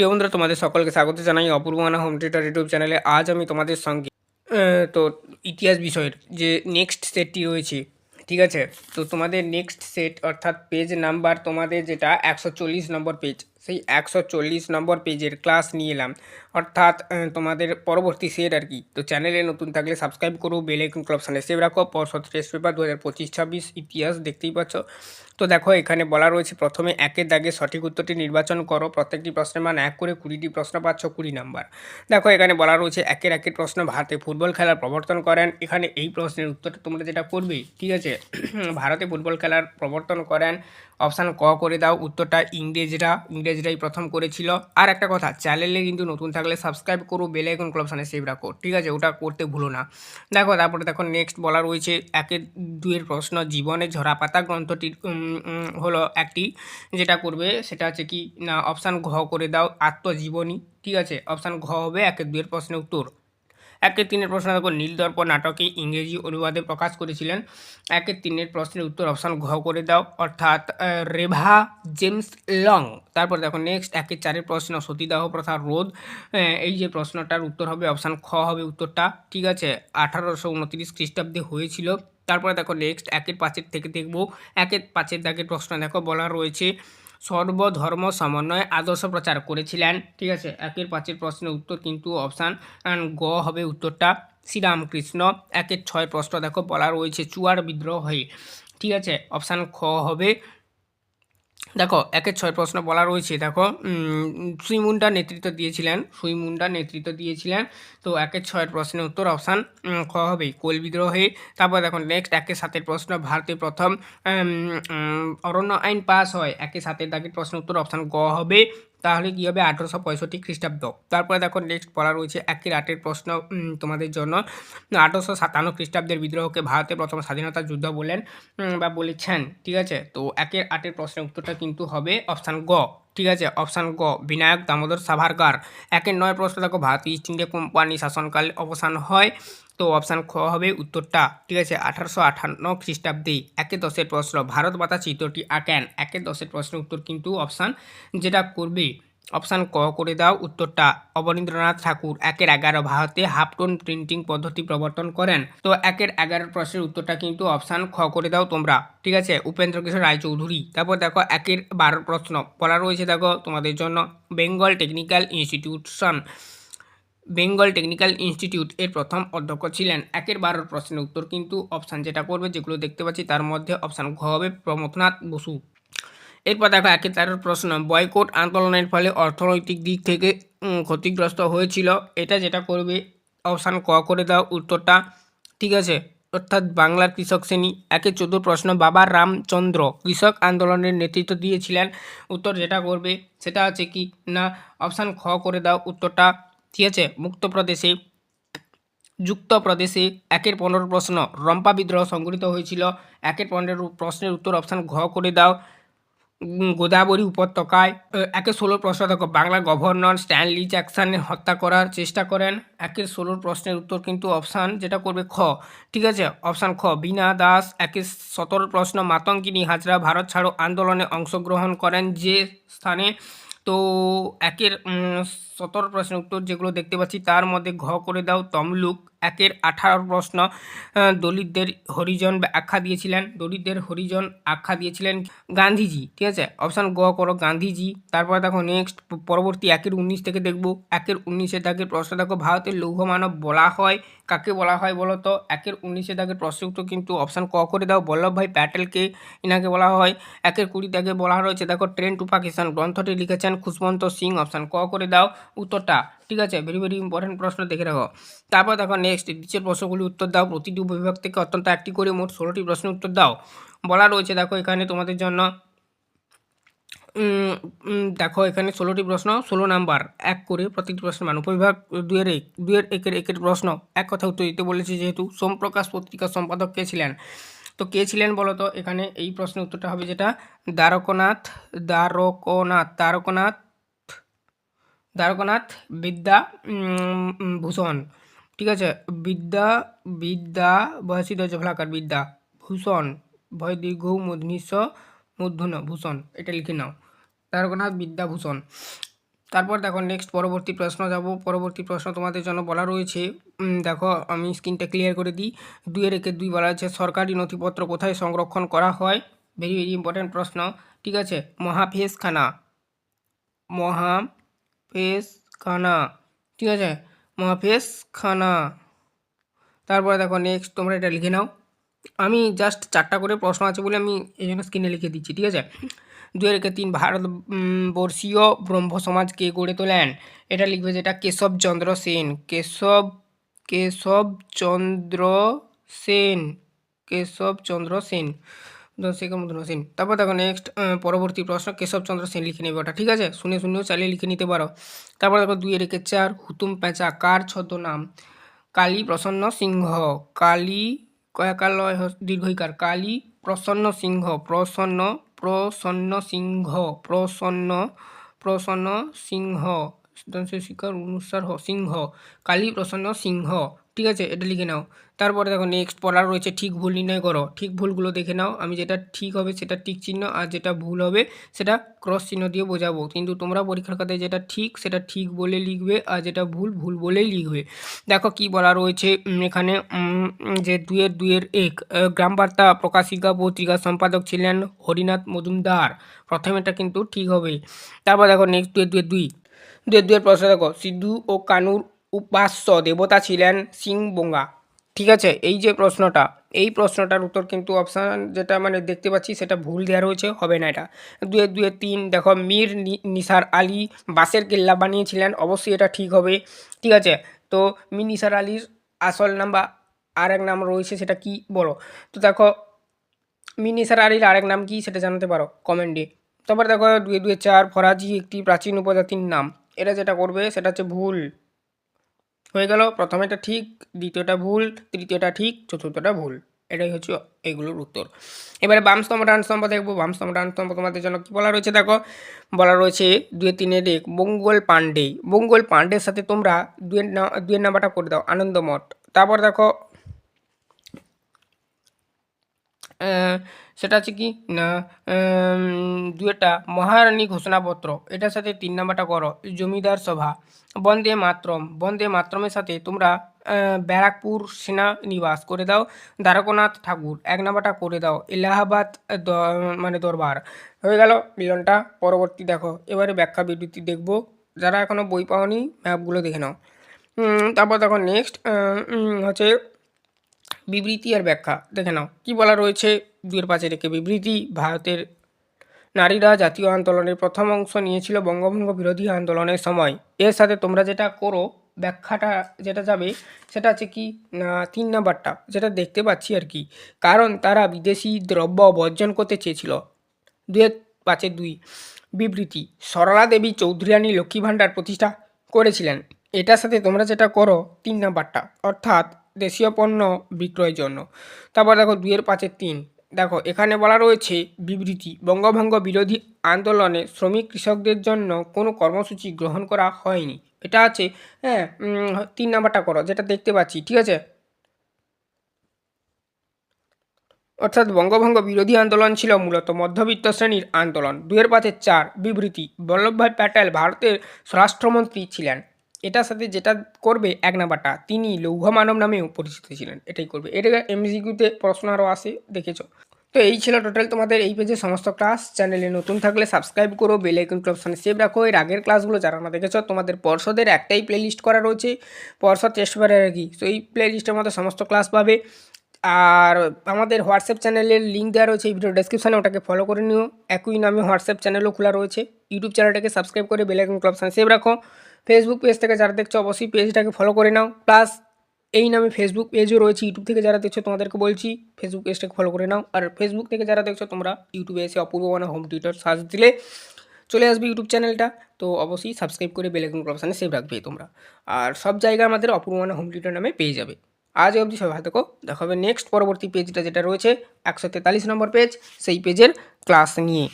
প্রিয় বন্ধুরা, তোমাদের সকলকে স্বাগত জানাই অপূর্ব মানা হোম থিয়েটার ইউটিউব চ্যানেলে। আজ আমি তোমাদের সঙ্গে তো ইতিহাস বিষয়ের যে নেক্সট সেটটি রয়েছে ঠিক আছে? তো তোমাদের নেক্সট সেট অর্থাৎ পেজ নাম্বার তোমাদের যেটা, একশো চল্লিশ নম্বর পেজ সেই একশো চল্লিশ নম্বর পেজের ক্লাস নিয়ে এলাম। অর্থাৎ তোমাদের পরবর্তী সেট আর কি। তো চ্যানেলে নতুন থাকলে সাবস্ক্রাইব করো, বেল আইকন ক্লাবসানে সেভ রাখো। পরশত টেস্ট পেপার দু হাজার পঁচিশ ছাব্বিশ ইতিহাস দেখতেই পাচ্ছ। তো দেখো, এখানে বলা রয়েছে প্রথমে একের দাগে সঠিক উত্তরটি নির্বাচন করো। প্রত্যেকটি প্রশ্নের মান এক করে কুড়িটি প্রশ্ন পাচ্ছ, কুড়ি নাম্বার। দেখো, এখানে বলা রয়েছে একের একের প্রশ্ন ভারতে ফুটবল খেলার প্রবর্তন করেন। এখানে এই প্রশ্নের উত্তরটা তোমরা যেটা করবে, ঠিক আছে? ভারতে ফুটবল খেলার প্রবর্তন করেন। অপশান ক করে দাও। উত্তরটা ইংরেজরা ইংরেজরাই প্রথম করেছিল। আর একটা কথা চ্যানেলে কিন্তু নতুন থাকলে সাবস্ক্রাইব করো বেল আইকন ক্লাবসানে সেভ রাখো ঠিক আছে? ওটা করতে ভুলো না। দেখো তারপরে দেখো নেক্সট বলা রয়েছে একের দুয়ের প্রশ্ন জীবনে ঝরা পাতা উম, হলো একটি যেটা করবে সেটা হচ্ছে কি না অপশান ঘ করে দাও আত্মজীবনী ঠিক আছে? অপশান ঘ হবে একের দুয়ের প্রশ্নের উত্তর। একের তিনের প্রশ্ন দেখো নীলদর্প নাটকে ইংরেজি অনুবাদে প্রকাশ করেছিলেন। একের তিনের প্রশ্নের উত্তর অপশান ঘ করে দাও। অর্থাৎ রেভা জেমস লং। তারপর দেখো নেক্সট একের চারের প্রশ্ন সতীদাহ প্রথা রোধ। এই যে প্রশ্নটার উত্তর হবে অপশান খ হবে উত্তরটা। ঠিক আছে, আঠারোশো উনত্রিশ খ্রিস্টাব্দে হয়েছিল। তারপরে দেখো নেক্সট একের পাঁচের থেকে দেখব। একের পাঁচের দাগের প্রশ্ন দেখো বলা রয়েছে। সর্বধর্ম সমন্বয় আদর্শ প্রচার করেছিলেন। ঠিক আছে? একের পাঁচের প্রশ্নের উত্তর কিন্তু অপশান গ হবে উত্তরটা। শ্রীরামকৃষ্ণ, একের ছয় প্রশ্ন দেখো বলা রয়েছে চুয়ার বিদ্রোহ হয়ে। ঠিক আছে? অপশান খ হবে দেখো একের ছয় প্রশ্ন বলা রয়েছে, দেখো। সুইমুন্ডা নেতৃত্ব দিয়েছিলেন সুইমুন্ডা নেতৃত্ব দিয়েছিলেন। তো একের ছয়ের প্রশ্নের উত্তর অপশান ক খ হবে? কোল বিদ্রোহে। তারপর দেখো নেক্সট একের সাতের প্রশ্ন, ভারতে প্রথম অরণ্য আইন পাস হয়। একের সাতের দাগের প্রশ্নের উত্তর অপশান গ হবে। তাহলে কী হবে আঠেরোশো পঁয়ষট্টি খ্রিস্টাব্দ? তারপরে দেখো নেক্সট পড়া রয়েছে, একই আটের প্রশ্ন তোমাদের জন্য। আঠেরোশো সাতান্ন খ্রিস্টাব্দের বিদ্রোহকে ভারতের প্রথম স্বাধীনতা যুদ্ধ বলেন বা বলেছেন, ঠিক আছে? তো একের আটের প্রশ্নের উত্তরটা কিন্তু হবে অপশান গ। ঠিক আছে অপশান গ বিনায়ক দামোদর সাভারকার। একের নয় প্রশ্ন দেখো, ভারতীয় ইস্ট ইন্ডিয়া কোম্পানি শাসনকালে অবসান হয়। তো অপশান খ হবে উত্তরটা, ঠিক আছে, আঠারোশো আঠান্ন খ্রিস্টাব্দে। একে দশের প্রশ্ন, ভারত বাতা চিত্রটি আঁকেন। একে দশের প্রশ্নের উত্তর কিন্তু অপশান যেটা করবে। অপশান ক করে দাও উত্তরটা। অবনীন্দ্রনাথ ঠাকুর, একের এগারো ভারতে হাফটোন প্রিন্টিং পদ্ধতি প্রবর্তন করেন। তো একের এগারো প্রশ্নের উত্তরটা কিন্তু অপশান খ করে দাও তোমরা। ঠিক আছে? উপেন্দ্র কিশোর রায়চৌধুরী। তারপর দেখো একের বারো প্রশ্ন। বলা রয়েছে দেখো তোমাদের জন্য Bengal technical institution Bengal technical institute এর প্রথম অধ্যক্ষ ছিলেন। একের বারোর প্রশ্নের উত্তর কিন্তু অপশান যেটা করবে, যেগুলো দেখতে পাচ্ছি, তার মধ্যে অপশান ঘ হবে প্রমথনাথ বসু। এরপর দেখো একের তেরোর প্রশ্ন, বয়কট আন্দোলনের ফলে অর্থনৈতিক দিক থেকে ক্ষতিগ্রস্ত হয়েছিল। এটা যেটা করবে, অপশান ক করে দাও উত্তরটা। ঠিক আছে? অর্থাৎ বাংলার কৃষক শ্রেণি। একে চোদ্দ প্রশ্ন, বাবা রামচন্দ্র কৃষক আন্দোলনের নেতৃত্ব দিয়েছিলেন। উত্তর যেটা করবে, সেটা হচ্ছে কি? না, অপশান খ করে দাও উত্তরটা। ঠিক আছে? মুক্ত প্রদেশে, যুক্ত প্রদেশে একের পনেরো প্রশ্ন, রম্পা বিদ্রোহ সংঘটিত হয়েছিল। একের পনেরো প্রশ্নের উত্তর অপশান ঘ করে দাও। গোদাবরী উপত্যকায় একের ষোলো প্রশ্ন দেখো বাংলার গভর্নর স্ট্যানলি জ্যাকসনে হত্যা করার চেষ্টা করেন। একের ষোলোর প্রশ্নের উত্তর কিন্তু অপশান যেটা করবে খ। ঠিক আছে? অপশান খ, বীণা দাস একের সতেরো প্রশ্ন, মাতঙ্গিনী হাজরা, ভারত ছাড়ো আন্দোলনে অংশগ্রহণ করেন যে স্থানে। তো একের সতেরো প্রশ্নের উত্তর যেগুলো দেখতে পাচ্ছি, তার মধ্যে ঘ করে দাও, তমলুক। একের আঠারো প্রশ্ন দলিতদের হরিজন আখ্যা দিয়েছিলেন। দলিতদের হরিজন আখ্যা দিয়েছিলেন গান্ধীজি, ঠিক আছে? অপশান গ করো, গান্ধীজি। তারপর দেখো নেক্সট পরবর্তী একের উনিশ থেকে দেখব। একের উনিশের দাগের প্রশ্ন, দেখো ভারতের লৌহ মানব বলা হয়। কাকে বলা হয় বলো তো? একের উনিশে দাগের প্রশ্ন কিন্তু অপশান ক করে দাও। বল্লভভাই প্যাটেলকে ইনাকে বলা হয়। একের কুড়ি দাগে বলা রয়েছে, দেখো ট্রেন টু পাকিস্তান গ্রন্থটি লিখেছেন খুশবন্ত সিং। অপশান ক করে দাও। উত্তরটা, ঠিক আছে? ভেরি ভেরি ইম্পর্টেন্ট প্রশ্ন দেখে রাখো। তারপর দেখো নেক্সট নিচের প্রশ্নগুলি উত্তর দাও। প্রতিটি বিভাগ থেকে অত্যন্ত একটি করে মোট ষোলোটি প্রশ্নের উত্তর দাও। বলা রয়েছে, দেখো এখানে তোমাদের জন্য দেখো এখানে ষোলোটি প্রশ্ন, ষোলো নাম্বার, এক করে প্রতিটি প্রশ্ন মান। উপবিভাগ দুয়ের এক দুয়ের একের একের প্রশ্ন, এক কথা উত্তর দিতে বলেছি যেহেতু সোমপ্রকাশ পত্রিকার সম্পাদক কে ছিলেন? তো কে ছিলেন বলো তো? এখানে এই প্রশ্নের উত্তরটা হবে যেটা, দ্বারকনাথ দ্বারকনাথ দ্বারকনাথ দ্বারকনাথ বিদ্যা ভূষণ। ঠিক আছে, বিদ্যা বিদ্যা, বয়সী দজফলাকার বিদ্যা, ভূষণ, ভয় দীর্ঘ মূর্ধন্য মূর্ধন্য ভূষণ, এটা লিখে নাও। দ্বারকনাথ বিদ্যাভূষণ তারপর দেখো নেক্সট পরবর্তী প্রশ্ন যাব। পরবর্তী প্রশ্ন তোমাদের জন্য বলা রয়েছে। দেখো, আমি স্ক্রিনটা ক্লিয়ার করে দিই। দুইয়ের একে দুই বলা আছে, সরকারি নথিপত্র কোথায় সংরক্ষণ করা হয়? ভেরি ভেরি ইম্পর্ট্যান্ট প্রশ্ন। ঠিক আছে, মহাফেজখানা। মহাফেজখানা। ঠিক আছে মহাফেজখানা তারপরে দেখো নেক্সট তোমরা এটা লিখে নাও। আমি জাস্ট চারটা করে প্রশ্ন আছে বলে আমি এই জন্য স্ক্রিনে লিখে দিচ্ছি, ঠিক আছে? দুই রেখে তিন ভারতবর্ষীয় ব্রহ্ম সমাজ কে গড়ে তোলেন? এটা লিখবে যেটা কেশবচন্দ্র সেন। কেশব কেশবচন্দ্র সেন। কেশবচন্দ্র সেন। দর্শিকা মধুর সেন তারপর দেখো নেক্সট পরবর্তী প্রশ্ন কেশবচন্দ্র সেন লিখে নেবে ওটা, ঠিক আছে? শুনে শুনেও চালিয়ে লিখে নিতে পারো। তারপর দেখো দুই রেখে চার হুতুম পেঁচা, কার ছদ্মনাম? কালী প্রসন্ন সিংহ, কালী কয়াকালয় দীর্ঘইকার, কালী প্রসন্ন সিংহ, প্রসন্ন প্রসন্ন সিংহ, প্রসন্ন প্রসন্ন সিংহ শিকার অনুসার সিংহ, কালী প্রসন্ন সিংহ। ঠিক আছে, এটা লিখে নাও। তারপরে দেখো নেক্সট পড়ার রয়েছে, ঠিক ভুল নির্ণয় করো। ঠিক ভুলগুলো দেখে নাও, আমি যেটা ঠিক হবে সেটা টিক চিহ্ন, আর যেটা ভুল হবে সেটা ক্রস চিহ্ন দিয়ে বোঝাবো। কিন্তু তোমরা পরীক্ষার খাতায় যেটা ঠিক সেটা ঠিক বলে লিখবে, আর যেটা ভুল ভুল বলেই লিখবে। দেখো কি বলা রয়েছে এখানে যে দুয়ের দুয়ের এক গ্রাম বার্তা প্রকাশিকা পত্রিকার সম্পাদক ছিলেন হরিনাথ মজুমদার। প্রথমে এটা কিন্তু ঠিক হবে তারপর দেখো নেক্সট দুয়ের দুয়ের দুই। দুয়ের দুয়ের প্রশ্ন দেখো, সিদ্ধু ও কানুর উপাস্য দেবতা ছিলেন সিংবঙ্গা ঠিক আছে? এই যে প্রশ্নটা, এই প্রশ্নটার উত্তর কিন্তু অপশান যেটা মানে দেখতে পাচ্ছি সেটা ভুল দেওয়া রয়েছে, হবে না এটা। দুয়ে দুয়ে তিন, দেখো, মীর নিসার আলী বাঁশের কেল্লা বানিয়েছিলেন, অবশ্যই এটা ঠিক হবে। ঠিক আছে? তো মীর নিসার আলীর আসল নাম বা আর এক নাম রয়েছে, সেটা কি? বলো। তো দেখো, মীর নিসার আলীর আরেক নাম কি সেটা জানাতে পারো কমেন্টে। তারপর দেখো, দুয়ে দুয়ে চার, ফরাজি একটি প্রাচীন উপজাতির নাম। এটা যেটা করবে সেটা হচ্ছে ভুল। হয়ে গেল। প্রথমেটা ঠিক, দ্বিতীয়টা ভুল, তৃতীয়টা ঠিক, চতুর্থটা ভুল। এটাই হচ্ছে এগুলোর উত্তর। এবারে বাম স্তম্ভ দেখব। বাম স্তম্ভ তোমাদের জন্য কী বলা রয়েছে দেখো? বলা রয়েছে দুয়ে তিনের এক মঙ্গল পাণ্ডে। মঙ্গল পাণ্ডের সাথে তোমরা দুয়ের দুয়ের নাম্বারটা করে দাও, আনন্দমঠ। তারপর দেখো সেটা হচ্ছে কি? না দুয়েটা মহারানী ঘোষণাপত্র। এটার সাথে তিন নাম্বারটা করো, জমিদার সভা। বন্দে মাতরম। বন্দে মাতরমের সাথে তোমরা ব্যারাকপুর সেনা নিবাস করে দাও, দ্বারকনাথ ঠাকুর এক নাম্বারটা করে দাও, এলাহাবাদ মানে দরবার। হয়ে গেল মিলনটা, পরবর্তী দেখো, এবারে ব্যাখ্যা বিবৃতি দেখব। যারা এখনও বই পাওনি ম্যাপগুলো দেখে নাও। তারপর দেখো নেক্সট হচ্ছে বিবৃতি আর ব্যাখ্যা, দেখে নাও। কী বলা রয়েছে, দুয়ের পাশে রেখে বিবৃতি, ভারতের নারীরা জাতীয় আন্দোলনের প্রথম অংশ নিয়েছিল বঙ্গভঙ্গ বিরোধী আন্দোলনের সময়। এর সাথে তোমরা যেটা করো, ব্যাখ্যাটা যেটা যাবে, সেটা হচ্ছে কি তিন নাম্বারটা, যেটা দেখতে পাচ্ছি আর কি। কারণ তারা বিদেশি দ্রব্য বর্জন করতে চেয়েছিল। দুয়ের পাঁচে দুই। বিবৃতি, সরলা দেবী চৌধুরানী লক্ষ্মী ভাণ্ডার প্রতিষ্ঠা করেছিলেন। এটার সাথে তোমরা যেটা করো, তিন নাম্বারটা, অর্থাৎ দেশীয় পণ্য বিক্রয়ের জন্য। তারপর দেখো দুইয়ের পাঁচের তিন। দেখো, এখানে বলা রয়েছে বিবৃতি, বঙ্গভঙ্গ বিরোধী আন্দোলনে শ্রমিক কৃষকদের জন্য কোনো কর্মসূচি গ্রহণ করা হয়নি। এটা আছে হ্যাঁ তিন নাম্বারটা করো, যেটা দেখতে পাচ্ছি, ঠিক আছে? অর্থাৎ বঙ্গভঙ্গ বিরোধী আন্দোলন ছিল মূলত মধ্যবিত্ত শ্রেণির আন্দোলন। দুয়ের পাঁচের চার, বিবৃতি, বল্লভভাই প্যাটেল ভারতের স্বরাষ্ট্রমন্ত্রী ছিলেন। এটার সাথে যেটা করবে, এক নাম্বারটা, তিনি লৌহ মানব নামেও পরিচিত ছিলেন, এটাই করবে। এটা এমসিকিউতে প্রশ্ন আরও আসে দেখেছ? তো এই ছিল টোটাল তোমাদের এই পেজে সমস্ত ক্লাস চ্যানেলে নতুন থাকলে সাবস্ক্রাইব করো বেল আইকন অপশানে সেভ রাখো। এর আগের ক্লাসগুলো যারা না দেখেছ, তোমাদের পর্ষদের একটাই প্লেলিস্ট করা রয়েছে, পর্ষদ টেস্ট পেপারের আর কি? তো এই প্লেলিস্টের মধ্যে সমস্ত ক্লাস পাবে। আর আমাদের হোয়াটসঅ্যাপ চ্যানেলের লিঙ্ক দেওয়া রয়েছে, এই ভিডিও ডেসক্রিপশানে ওটাকে ফলো করে নিও। একই নামে হোয়াটসঅ্যাপ চ্যানেলও খোলা রয়েছে। ইউটিউব চ্যানেলটাকে সাবস্ক্রাইব করে বেল আইকন অপশানে সেভ রাখো। ফেসবুক পেজ থেকে যারা দেখছ, অবশ্যই পেজটাকে ফলো করে নাও। প্লাস এই নামে ফেসবুক পেজও রয়েছে ইউটিউব থেকে যারা দেখছ, তোমাদেরকে বলছি ফেসবুক পেজটাকে ফলো করে নাও। আর ফেসবুক থেকে যারা দেখছ, তোমরা ইউটিউবে এসে অপূর্ব মানে হোম টিউটার সার্চ দিলে চলে আসবে ইউটিউব চ্যানেলটা তো অবশ্যই সাবস্ক্রাইব করে বেল আইকন অপশানে সেভ রাখবে তোমরা। আর সব জায়গায় আমাদের অপূর্ব মানে হোম টিউটার নামে পেয়ে যাবে। আজ অবধি সবাই থেকো। দেখা হবে নেক্সট পরবর্তী পেজটা যেটা রয়েছে, একশো তেতাল্লিশ নম্বর পেজ সেই পেজের ক্লাস নিয়ে।